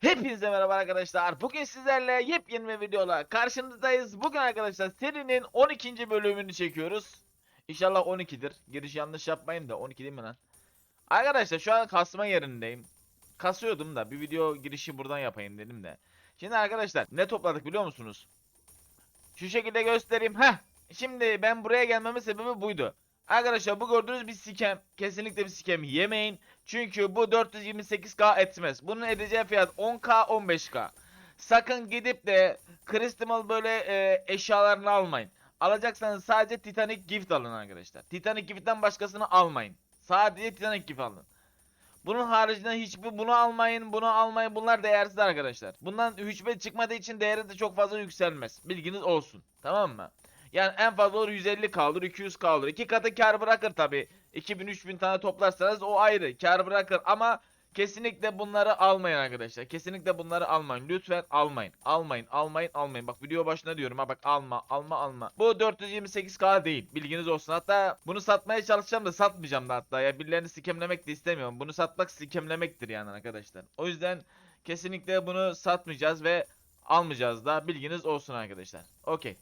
Hepinize merhaba arkadaşlar. Bugün sizlerle yepyeni bir videola karşınızdayız. Bugün arkadaşlar serinin 12. bölümünü çekiyoruz. İnşallah 12'dir. Giriş yanlış yapmayın da 12 değil mi lan? Arkadaşlar şu an kasma yerindeyim. Kasıyordum da bir video girişi buradan yapayım dedim de. Şimdi arkadaşlar ne topladık biliyor musunuz? Şu şekilde göstereyim. Heh. Şimdi ben buraya gelmemin sebebi buydu. Arkadaşlar bu gördüğünüz bir sikem. Kesinlikle bir sikem yemeyin. Çünkü bu 428k etmez. Bunun edeceği fiyat 10k 15k. Sakın gidip de Crystal böyle e, eşyalarını almayın. Alacaksanız sadece Titanic Gift alın arkadaşlar. Titanic Gift'ten başkasını almayın. Sadece Titanic Gift alın. Bunun haricinde hiçbir bunu almayın, bunu almayın. Bunlar değersiz arkadaşlar. Bundan hücbe çıkmadığı için değeri de çok fazla yükselmez. Bilginiz olsun. Tamam mı? Yani en fazla olur 150 kalır, 200 kalır. İki katı kar bırakır tabi. 2000-3000 tane toplarsanız o ayrı. Kar bırakır ama kesinlikle bunları almayın arkadaşlar. Kesinlikle bunları almayın. Lütfen almayın. Almayın, almayın, almayın. Bak video başına diyorum ha bak alma, alma, alma. Bu 428k değil. Bilginiz olsun. Hatta bunu satmaya çalışacağım da satmayacağım da hatta ya. Birilerini sikemlemek de istemiyorum. Bunu satmak sikemlemektir yani arkadaşlar. O yüzden kesinlikle bunu satmayacağız ve almayacağız da bilginiz olsun arkadaşlar. Okey.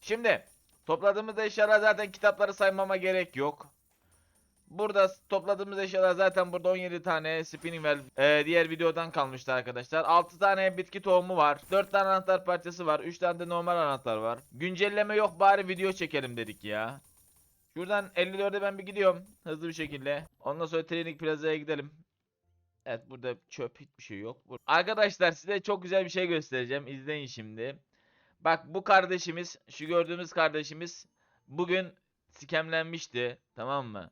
Şimdi topladığımız eşyalar zaten kitapları saymama gerek yok. Burada topladığımız eşyalar zaten burada 17 tane spinning well e, diğer videodan kalmıştı arkadaşlar. 6 tane bitki tohumu var. 4 tane anahtar parçası var. 3 tane de normal anahtar var. Güncelleme yok bari video çekelim dedik ya. Şuradan 54'e ben bir gidiyorum hızlı bir şekilde. Ondan sonra Training Plaza'ya gidelim. Evet burada çöp hiçbir şey yok. Arkadaşlar size çok güzel bir şey göstereceğim. İzleyin şimdi. Bak bu kardeşimiz, şu gördüğümüz kardeşimiz bugün sikemlenmişti. Tamam mı?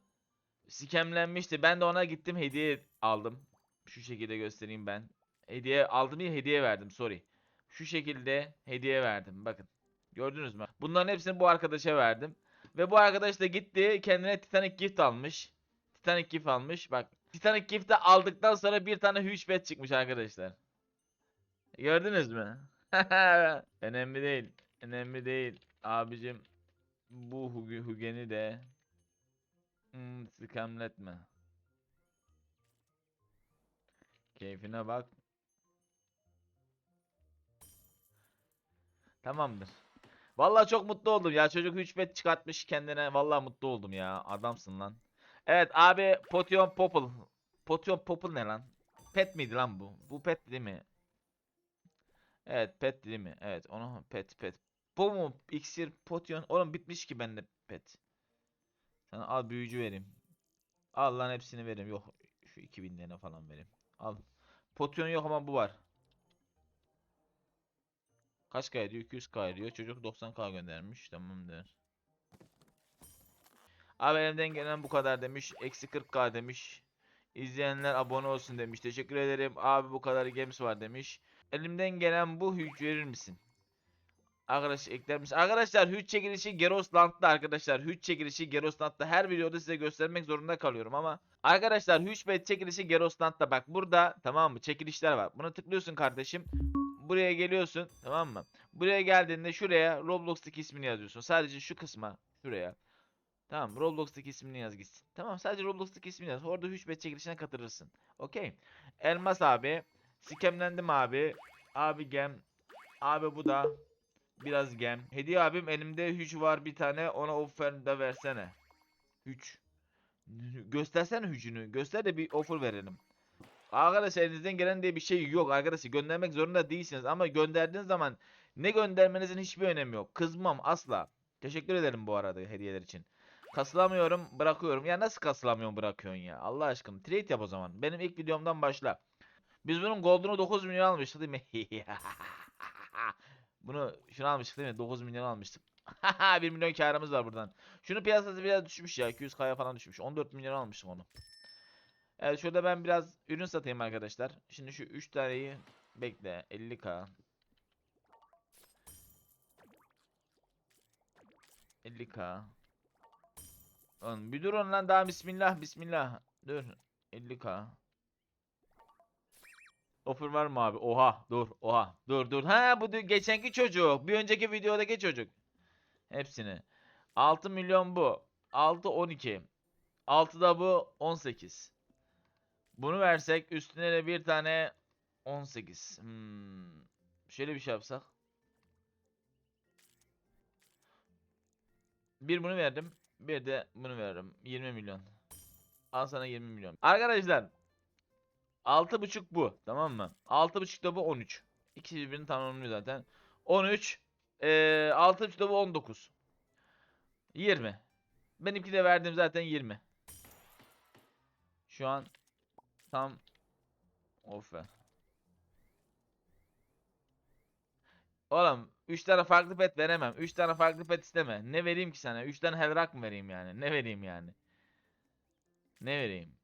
Sikemlenmişti. Ben de ona gittim hediye aldım. Şu şekilde göstereyim ben. Hediye aldım ya hediye verdim sorry. Şu şekilde hediye verdim. Bakın. Gördünüz mü? Bunların hepsini bu arkadaşa verdim. Ve bu arkadaş da gitti kendine Titanic Gift almış. Titanic Gift almış. Bak Titanic Gift'i aldıktan sonra bir tane huge bet çıkmış arkadaşlar. Gördünüz mü? Önemli değil. Önemli değil. Abicim bu Hugen'i de hmm, sıkamletme. Keyfine bak. Tamamdır. Vallahi çok mutlu oldum ya. Çocuk 3 bet çıkartmış kendine. Vallahi mutlu oldum ya. Adamsın lan. Evet abi Potion Popple. Potion Popple ne lan? Pet miydi lan bu? Bu pet değil mi? Evet pet değil mi? Evet onu pet pet. Bu mu? İksir potion. Oğlum bitmiş ki bende pet. Sana al büyücü vereyim. Al lan hepsini vereyim. Yok şu 2000 tane falan vereyim. Al. Potion yok ama bu var. Kaç K ediyor? 200K ediyor. Çocuk 90K göndermiş. Tamamdır. Abi elimden gelen bu kadar demiş. Eksi 40K demiş. İzleyenler abone olsun demiş. Teşekkür ederim. Abi bu kadar games var demiş. Elimden gelen bu hüc verir misin? Arkadaş ekler misin? Arkadaşlar hüc çekilişi Gerosland'da arkadaşlar. Hüc çekilişi Gerosland'da. Her videoda size göstermek zorunda kalıyorum ama. Arkadaşlar hüc bet çekilişi Gerosland'da. Bak burada tamam mı? Çekilişler var. Buna tıklıyorsun kardeşim. Buraya geliyorsun tamam mı? Buraya geldiğinde şuraya Roblox'taki ismini yazıyorsun. Sadece şu kısma şuraya. Tamam Roblox'taki ismini yaz gitsin. Tamam sadece Roblox'taki ismini yaz. Orada hüc bet çekilişine katılırsın. Okey. Elmas abi. Sikemlendim abi. Abi gem. Abi bu da biraz gem. Hediye abim elimde hüc var bir tane ona offer de versene. Hüc. Göstersene hücünü. Göster de bir offer verelim. Arkadaşlar elinizden gelen diye bir şey yok arkadaşlar. Göndermek zorunda değilsiniz ama gönderdiğiniz zaman ne göndermenizin hiçbir önemi yok. Kızmam asla. Teşekkür ederim bu arada hediyeler için. Kasılamıyorum bırakıyorum. Ya nasıl kasılamıyorum bırakıyorsun ya? Allah aşkına trade yap o zaman. Benim ilk videomdan başla. Biz bunun gold'unu 9 milyon almıştık değil mi? Bunu şunu almıştık değil mi? 9 milyon almıştık. 1 milyon karımız var buradan. Şunu piyasası biraz düşmüş ya. 200k'ya falan düşmüş. 14 milyon almıştım onu. Evet şurada ben biraz ürün satayım arkadaşlar. Şimdi şu 3 taneyi bekle. 50k. 50k. Oğlum bir durun lan daha bismillah bismillah. Dur. 50k. Offer var mı abi? Oha dur oha dur dur. Ha bu geçenki çocuk. Bir önceki videodaki çocuk. Hepsini. 6 milyon bu. 6 12. 6 da bu 18. Bunu versek üstüne de bir tane 18. Hmm. Şöyle bir şey yapsak. Bir bunu verdim. Bir de bunu veririm. 20 milyon. Al sana 20 milyon. Arkadaşlar. 6.5 bu. Tamam mı? 6.5 da bu 13. İkisi birbirini tamamlıyor zaten. 13. Eee 6.5 da bu 19. 20. Benimki de verdim zaten 20. Şu an tam of be. Oğlum 3 tane farklı pet veremem. 3 tane farklı pet isteme. Ne vereyim ki sana? 3 tane Hellrock mı vereyim yani? Ne vereyim yani? Ne vereyim?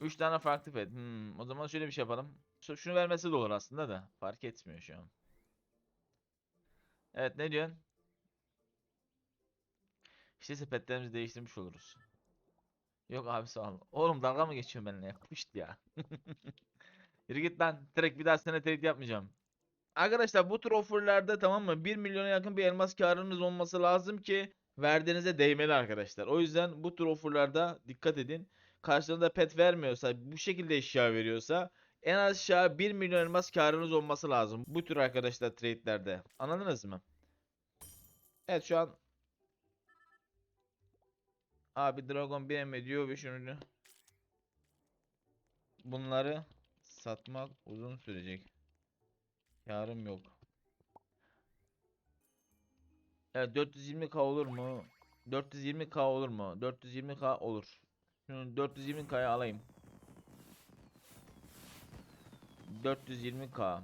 3 tane farklı pet. Hmm, o zaman şöyle bir şey yapalım. Şu- Şunu vermesi de olur aslında da. Fark etmiyor şu an. Evet ne diyorsun? İşte sepetlerimizi değiştirmiş oluruz. Yok abi sağ ol. Oğlum dalga mı geçiyorsun benimle ya? Pişt ya. Yürü git lan. Direkt bir daha sana trade yapmayacağım. Arkadaşlar bu tür offerlarda tamam mı? 1 milyona yakın bir elmas karınız olması lazım ki verdiğinize değmeli arkadaşlar. O yüzden bu tür offerlarda dikkat edin. Karşılığında pet vermiyorsa, bu şekilde eşya veriyorsa en aşağı 1 milyon elmas karınız olması lazım. Bu tür arkadaşlar trade'lerde. Anladınız mı? Evet şu an Abi Dragon BM diyor ve şunu bunları satmak uzun sürecek. Yarım yok. Evet 420k olur mu? 420k olur mu? 420k olur. Şunu 420k'ya alayım. 420k.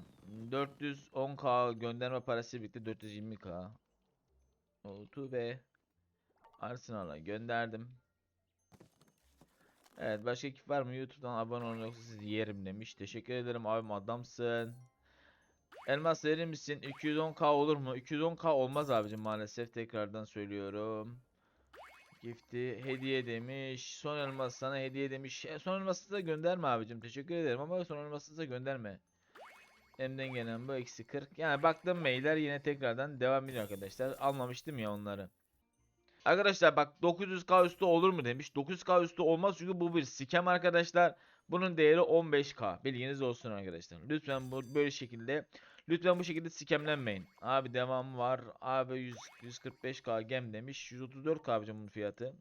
410k gönderme parası bitti 420k. Oldu ve Arsenal'a gönderdim. Evet başka ekip var mı? YouTube'dan abone olun yoksa sizi yerim demiş. Teşekkür ederim abim adamsın. Elmas verir misin? 210k olur mu? 210k olmaz abicim maalesef tekrardan söylüyorum. Gifti hediye demiş. Son elmas sana hediye demiş. E, son elması da gönderme abicim. Teşekkür ederim ama son elması da gönderme. Emden gelen bu eksi 40. Yani baktım mailler yine tekrardan devam ediyor arkadaşlar. Almamıştım ya onları. Arkadaşlar bak 900k üstü olur mu demiş. 900k üstü olmaz çünkü bu bir scam arkadaşlar. Bunun değeri 15k. Bilginiz olsun arkadaşlar. Lütfen bu böyle şekilde lütfen bu şekilde scamlenmeyin. Abi devam var. Abi 100 145k gem demiş. 134k abicim bunun fiyatı.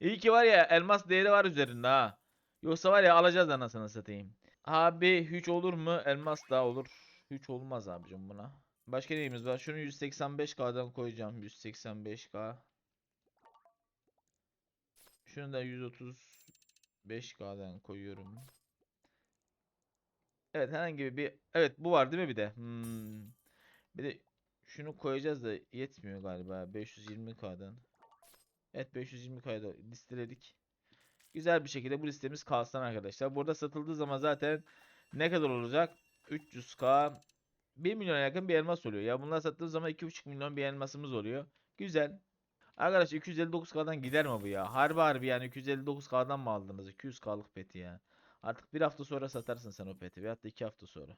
İyi ki var ya elmas değeri var üzerinde ha. Yoksa var ya alacağız anasını satayım. Abi hiç olur mu? Elmas daha olur. Hiç olmaz abicim buna. Başka neyimiz var? Şunu 185k'dan koyacağım. 185k. Şunu da 135k'dan koyuyorum. Evet herhangi bir evet bu var değil mi bir de? Hmm. Bir de şunu koyacağız da yetmiyor galiba 520k'dan. Evet 520k'da listeledik. Güzel bir şekilde bu listemiz kalsın arkadaşlar. Burada satıldığı zaman zaten ne kadar olacak? 300k 1 milyona yakın bir elmas oluyor. Ya bunlar sattığı zaman 2,5 milyon bir elmasımız oluyor. Güzel. Arkadaş 259k'dan gider mi bu ya? Harbi harbi yani 259k'dan mı aldınız? 200k'lık peti ya. Artık bir hafta sonra satarsın sen o peti. Veyahut da iki hafta sonra.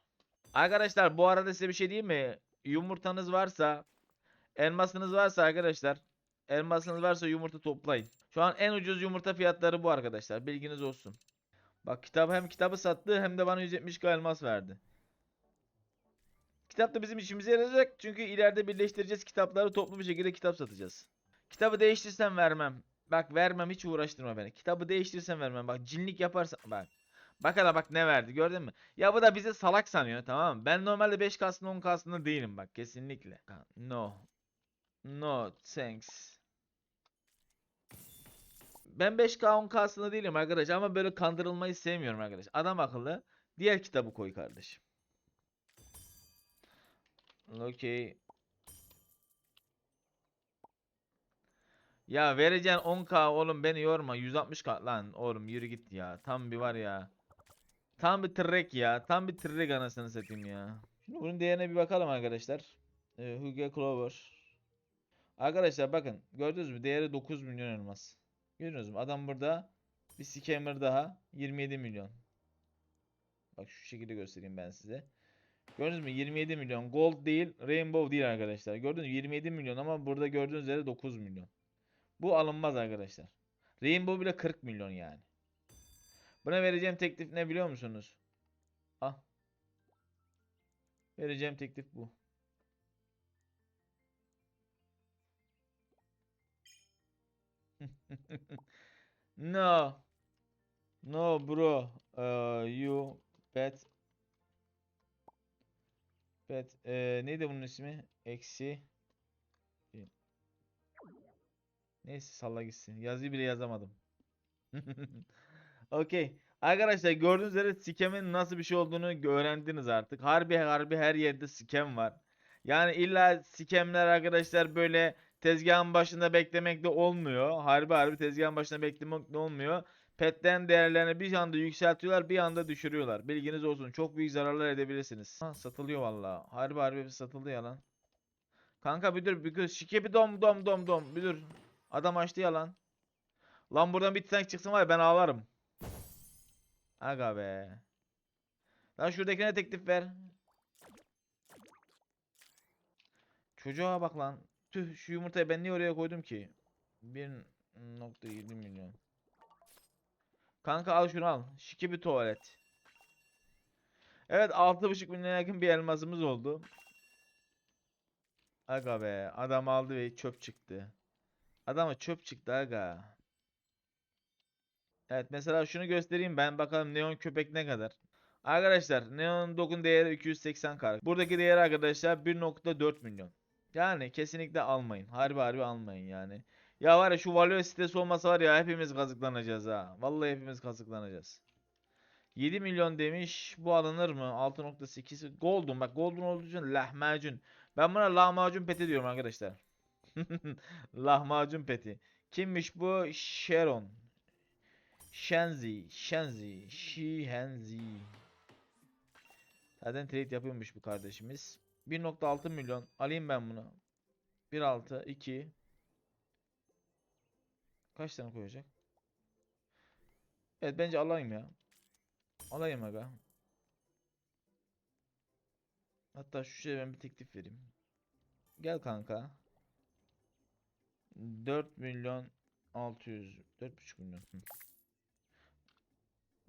Arkadaşlar bu arada size bir şey diyeyim mi? Yumurtanız varsa, elmasınız varsa arkadaşlar. Elmasınız varsa yumurta toplayın. Şu an en ucuz yumurta fiyatları bu arkadaşlar. Bilginiz olsun. Bak kitap hem kitabı sattı hem de bana 170k elmas verdi. Kitap da bizim işimize yarayacak. Çünkü ileride birleştireceğiz kitapları toplu bir şekilde kitap satacağız. Kitabı değiştirsem vermem. Bak vermem hiç uğraştırma beni. Kitabı değiştirsem vermem. Bak cinlik yaparsan bak. Bak hele bak ne verdi gördün mü? Ya bu da bizi salak sanıyor tamam mı? Ben normalde 5K'sında 10K'sında değilim bak kesinlikle. No. No thanks. Ben 5K 10K'sında değilim arkadaş ama böyle kandırılmayı sevmiyorum arkadaş. Adam akıllı diğer kitabı koy kardeşim. Okey. Ya vereceğin 10k oğlum beni yorma 160k lan oğlum yürü git ya tam bir var ya Tam bir trek ya. Tam bir trek anasını satayım ya. Şimdi bunun değerine bir bakalım arkadaşlar. Ee, Hugo Clover. Arkadaşlar bakın gördünüz mü? Değeri 9 milyon elmas. Görüyorsunuz mu adam burada bir scammer daha 27 milyon. Bak şu şekilde göstereyim ben size. Gördünüz mü? 27 milyon. Gold değil rainbow değil arkadaşlar. Gördünüz mü? 27 milyon ama burada gördüğünüz üzere 9 milyon. Bu alınmaz arkadaşlar. Rainbow bile 40 milyon yani. Buna vereceğim teklif ne biliyor musunuz? Ah. Vereceğim teklif bu. no. No bro. Uh, you bet. Bet. Ee, neydi bunun ismi? Eksi. Neyse salla gitsin. Yazıyı bile yazamadım. Okey. Arkadaşlar gördüğünüz üzere sikemin nasıl bir şey olduğunu öğrendiniz artık. Harbi harbi her yerde sikem var. Yani illa sikemler arkadaşlar böyle tezgahın başında beklemekle olmuyor. Harbi harbi tezgahın başında beklemekle olmuyor. Petlerin değerlerini bir anda yükseltiyorlar bir anda düşürüyorlar. Bilginiz olsun. Çok büyük zararlar edebilirsiniz. Ha, satılıyor valla. Harbi harbi satıldı ya lan. Kanka dur bir dur. Şike bir dom dom dom dom. Dur. Adam açtı ya lan. Buradan bir tank çıksın var ya ben ağlarım. Aga be. Lan şuradakine teklif ver. Çocuğa bak lan. Tüh şu yumurtayı ben niye oraya koydum ki? 1.7 milyon. Kanka al şunu al. Şiki bir tuvalet. Evet 6.5 milyona yakın bir elmasımız oldu. Aga be adam aldı ve çöp çıktı. Adama çöp çıktı aga. Evet mesela şunu göstereyim ben bakalım neon köpek ne kadar. Arkadaşlar neon dokun değeri 280 kar. Buradaki değeri arkadaşlar 1.4 milyon. Yani kesinlikle almayın. Harbi harbi almayın yani. Ya var ya şu Valor sitesi olmasa var ya hepimiz kazıklanacağız ha. Vallahi hepimiz kazıklanacağız. 7 milyon demiş. Bu alınır mı? 6.8 Golden. Bak Golden olduğu için lahmacun. Ben buna lahmacun peti diyorum arkadaşlar. lahmacun peti. Kimmiş bu? Sharon. Shenzi. Shenzi. Shihenzi. Zaten trade yapıyormuş bu kardeşimiz. 1.6 milyon. Alayım ben bunu. 1.6 2 Kaç tane koyacak? Evet bence alayım ya. Alayım aga. Hatta şu şeye ben bir teklif vereyim. Gel kanka. 4 milyon 600 4,5 milyon.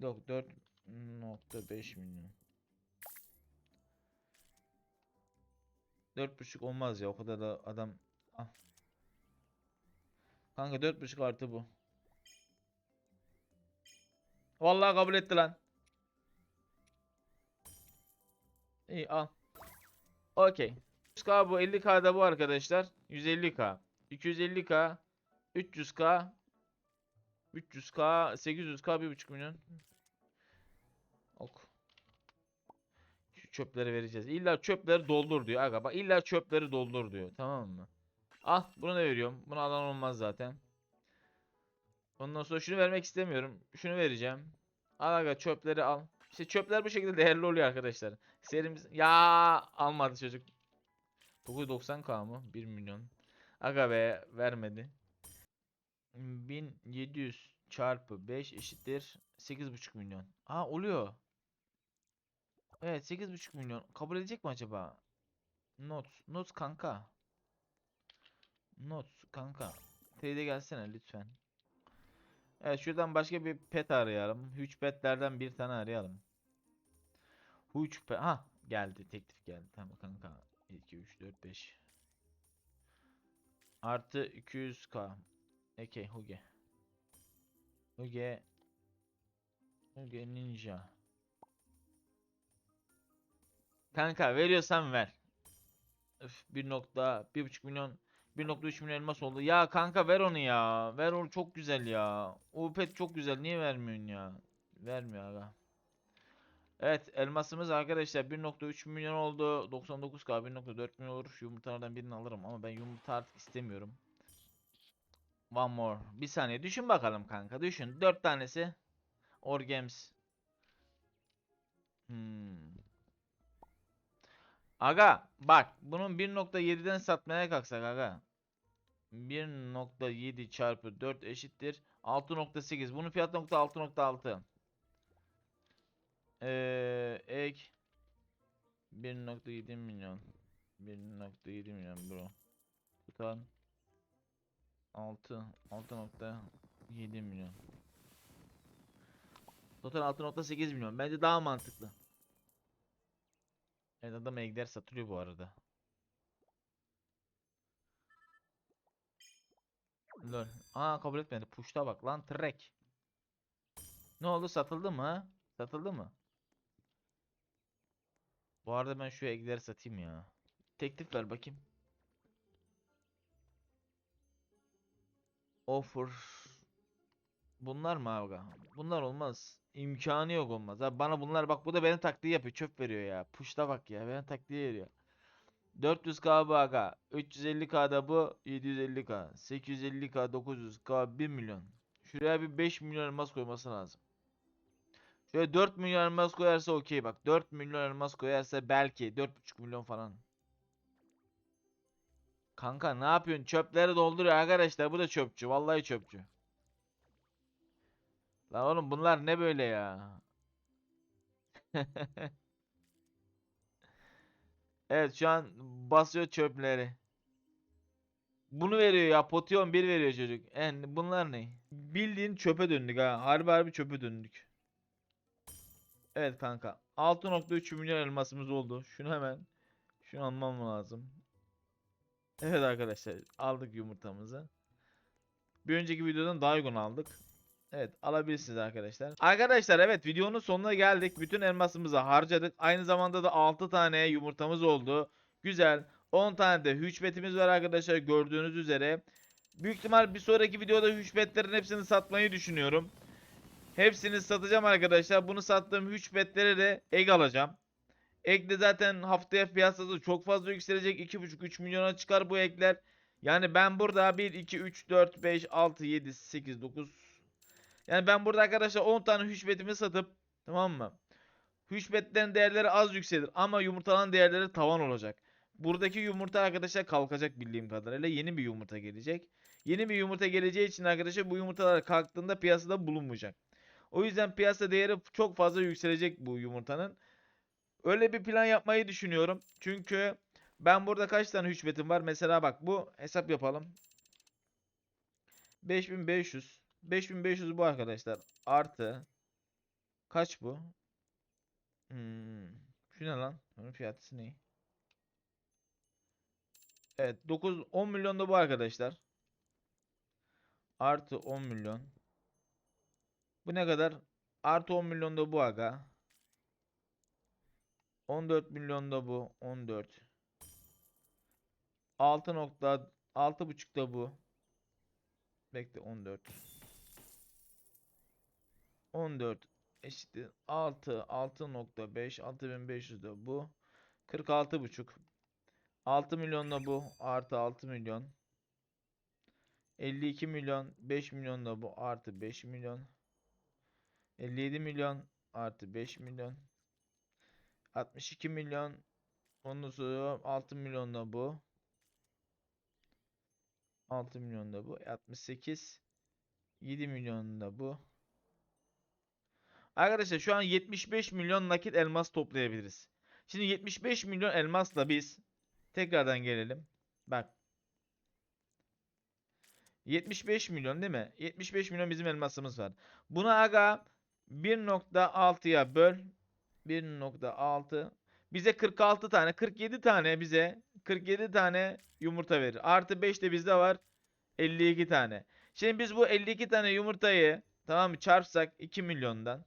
Yok 4.5 milyon. 4.5 olmaz ya o kadar da adam ah. Kanka 4.5 artı bu. Vallahi kabul etti lan. İyi al. Okey. 100k bu 50k'da bu arkadaşlar. 150k. 250k. 300k. 300k. 800k 1.5 milyon. Ok. Çöpleri vereceğiz. İlla çöpleri doldur diyor. Aga bak illa çöpleri doldur diyor. Tamam mı? Al bunu da veriyorum. Bunu alan olmaz zaten. Ondan sonra şunu vermek istemiyorum. Şunu vereceğim. Al aga çöpleri al. İşte çöpler bu şekilde değerli oluyor arkadaşlar. Serimiz ya almadı çocuk. 990k mı? 1 milyon. Aga be vermedi. 1700 çarpı 5 eşittir 8,5 milyon. Aa oluyor. Evet 8,5 milyon. Kabul edecek mi acaba? Not. Not kanka. Not kanka. Trade'e gelsene lütfen. Evet şuradan başka bir pet arayalım. Huge petlerden bir tane arayalım. Huge pet. Ha geldi teklif geldi. Tamam kanka. 2 3 4 5. Artı 200k. Okey Huge. Huge. Huge Ninja. Kanka veriyorsan ver. Öf 1.1.5 milyon 1.3 milyon elmas oldu. Ya kanka ver onu ya. Ver onu çok güzel ya. O pet çok güzel. Niye vermiyorsun ya? Vermiyor aga. Evet elmasımız arkadaşlar 1.3 milyon oldu. 99k 1.4 milyon olur. Şu yumurtalardan birini alırım ama ben yumurta artık istemiyorum. One more. Bir saniye düşün bakalım kanka. Düşün. 4 tanesi. Orgems. Hmm. Aga bak bunun 1.7'den satmaya kalksak aga. 1.7 çarpı 4 eşittir 6.8. Bunun fiyatı nokta 6.6. Ee, ek 1.7 milyon. 1.7 milyon bro. Tutan 6 6.7 milyon. Total 6.8 milyon. Bence daha mantıklı. Evet adam egder satılıyor bu arada. Lol. Aa kabul etmedi. Puşta bak lan trek. Ne oldu satıldı mı? Satıldı mı? Bu arada ben şu egleri satayım ya. Teklif ver bakayım. Offer. Bunlar mı abi? Bunlar olmaz. İmkanı yok olmaz. Abi bana bunlar bak bu da benim taktiği yapıyor. Çöp veriyor ya. Puşta bak ya. Benim taktiği veriyor. 400k bu aga. 350k'da bu 750k. 850k 900k 1 milyon. Şuraya bir 5 milyon elmas koyması lazım. Şöyle 4 milyon elmas koyarsa okey bak. 4 milyon elmas koyarsa belki 4,5 milyon falan. Kanka ne yapıyorsun? Çöpleri dolduruyor arkadaşlar. Bu da çöpçü. Vallahi çöpçü. Lan oğlum bunlar ne böyle ya? Evet şu an basıyor çöpleri. Bunu veriyor ya. Potion 1 veriyor çocuk. En bunlar ne? Bildiğin çöpe döndük ha. Harbi harbi çöpe döndük. Evet kanka. 6.3 milyon elmasımız oldu. Şunu hemen şunu almam lazım. Evet arkadaşlar aldık yumurtamızı. Bir önceki videodan daha uygun aldık. Evet alabilirsiniz arkadaşlar. Arkadaşlar evet videonun sonuna geldik. Bütün elmasımızı harcadık. Aynı zamanda da 6 tane yumurtamız oldu. Güzel. 10 tane de hüçbetimiz var arkadaşlar gördüğünüz üzere. Büyük ihtimal bir sonraki videoda hüçbetlerin hepsini satmayı düşünüyorum. Hepsini satacağım arkadaşlar. Bunu sattığım hüçbetlere de egg alacağım. De zaten haftaya piyasası çok fazla yükselecek. 2,5-3 milyona çıkar bu ekler. Yani ben burada 1, 2, 3, 4, 5, 6, 7, 8, 9, yani ben burada arkadaşlar 10 tane hüçbetimi satıp tamam mı? Hüçbetlerin değerleri az yükselir ama yumurtaların değerleri tavan olacak. Buradaki yumurta arkadaşlar kalkacak bildiğim kadarıyla yeni bir yumurta gelecek. Yeni bir yumurta geleceği için arkadaşlar bu yumurtalar kalktığında piyasada bulunmayacak. O yüzden piyasa değeri çok fazla yükselecek bu yumurtanın. Öyle bir plan yapmayı düşünüyorum. Çünkü ben burada kaç tane hüçbetim var? Mesela bak bu hesap yapalım. 5500 5500 bu arkadaşlar. Artı kaç bu? Hmm. Şu ne lan? Onun fiyatı ne? Evet 9 10 milyon da bu arkadaşlar. Artı 10 milyon. Bu ne kadar? Artı 10 milyon da bu aga. 14 milyon da bu. 14. 6 nokta 6 buçuk da bu. Bekle 14. 14 eşittir 6 6.5 6500 de bu 46 buçuk 6 milyon da bu artı 6 milyon 52 milyon 5 milyon da bu artı 5 milyon 57 milyon artı 5 milyon 62 milyon ondan sonra 6 milyon da bu 6 milyon da bu 68 7 milyon da bu Arkadaşlar şu an 75 milyon nakit elmas toplayabiliriz. Şimdi 75 milyon elmasla biz tekrardan gelelim. Bak. 75 milyon değil mi? 75 milyon bizim elmasımız var. Buna aga 1.6'ya böl. 1.6 bize 46 tane 47 tane bize 47 tane yumurta verir. Artı 5 de bizde var 52 tane. Şimdi biz bu 52 tane yumurtayı tamam mı çarpsak 2 milyondan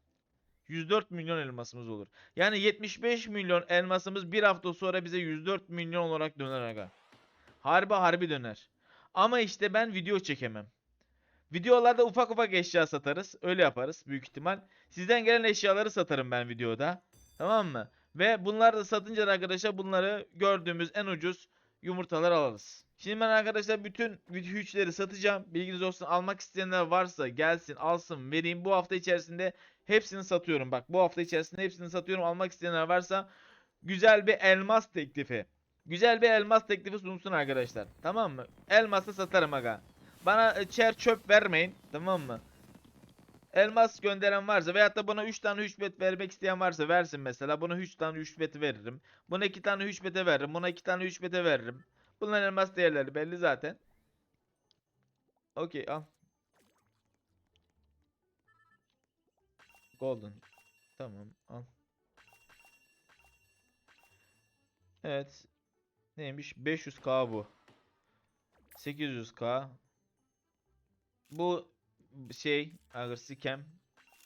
104 milyon elmasımız olur. Yani 75 milyon elmasımız bir hafta sonra bize 104 milyon olarak döner aga. Harbi harbi döner. Ama işte ben video çekemem. Videolarda ufak ufak eşya satarız. Öyle yaparız büyük ihtimal. Sizden gelen eşyaları satarım ben videoda. Tamam mı? Ve bunları da satınca da arkadaşlar bunları gördüğümüz en ucuz yumurtalar alırız. Şimdi ben arkadaşlar bütün hüçleri satacağım. Bilginiz olsun almak isteyenler varsa gelsin alsın vereyim. Bu hafta içerisinde hepsini satıyorum. Bak bu hafta içerisinde hepsini satıyorum. Almak isteyenler varsa güzel bir elmas teklifi. Güzel bir elmas teklifi sunsun arkadaşlar. Tamam mı? Elması satarım aga. Bana çer çöp vermeyin. Tamam mı? Elmas gönderen varsa veyahut da buna 3 tane 3 bet vermek isteyen varsa versin mesela. Buna 3 tane 3 beti veririm. Buna 2 tane 3 bete veririm. Buna 2 tane 3 bete veririm. Bunların elmas değerleri belli zaten. Okey al. Golden. Tamam al. Evet. Neymiş? 500k bu. 800k. Bu şey aga scam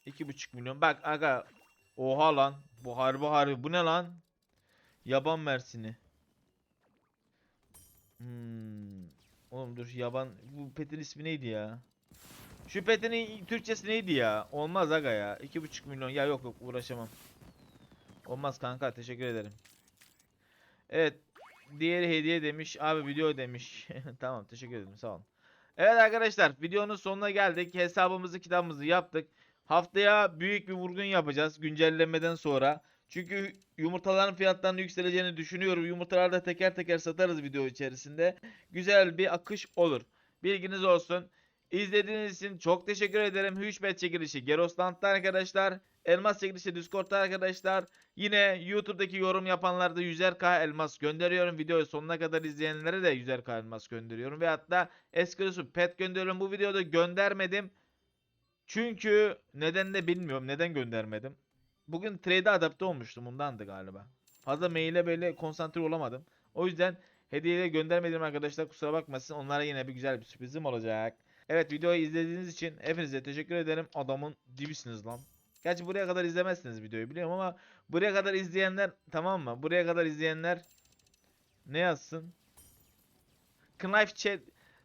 2.5 milyon. Bak aga oha lan. Bu harbi harbi. Bu ne lan? Yaban mersini. Hmm. Oğlum dur yaban bu petin ismi neydi ya? Şu petinin Türkçesi neydi ya? Olmaz aga ya. 2.5 milyon. Ya yok yok uğraşamam. Olmaz kanka teşekkür ederim. Evet. Diğeri hediye demiş. Abi video demiş. tamam teşekkür ederim sağ olun. Evet arkadaşlar videonun sonuna geldik. Hesabımızı kitabımızı yaptık. Haftaya büyük bir vurgun yapacağız güncellemeden sonra. Çünkü yumurtaların fiyatlarının yükseleceğini düşünüyorum. Yumurtaları da teker teker satarız video içerisinde. Güzel bir akış olur. Bilginiz olsun. İzlediğiniz için çok teşekkür ederim. Hüşmet çekilişi Gerosland'da arkadaşlar. Elmas çekilişi Discord'da arkadaşlar. Yine YouTube'daki yorum yapanlarda 100'er elmas gönderiyorum. Videoyu sonuna kadar izleyenlere de 100'er elmas gönderiyorum. Ve hatta exclusive pet gönderiyorum. Bu videoda göndermedim. Çünkü neden de bilmiyorum. Neden göndermedim. Bugün trade'e adapte olmuştum. Bundandı galiba. Fazla maile böyle konsantre olamadım. O yüzden hediyeyle göndermedim arkadaşlar. Kusura bakmasın. Onlara yine bir güzel bir sürprizim olacak. Evet videoyu izlediğiniz için hepinize teşekkür ederim. Adamın dibisiniz lan. Gerçi buraya kadar izlemezsiniz videoyu biliyorum ama buraya kadar izleyenler tamam mı? Buraya kadar izleyenler ne yazsın? Knife chat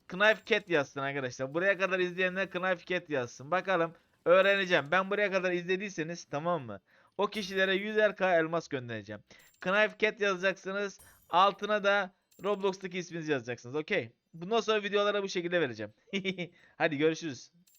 Knife Cat yazsın arkadaşlar. Buraya kadar izleyenler Knife Cat yazsın. Bakalım öğreneceğim. Ben buraya kadar izlediyseniz tamam mı? O kişilere 100'er elmas göndereceğim. Knife Cat yazacaksınız. Altına da Roblox'taki isminizi yazacaksınız. Okey. Bundan sonra videolara bu şekilde vereceğim. Hadi görüşürüz.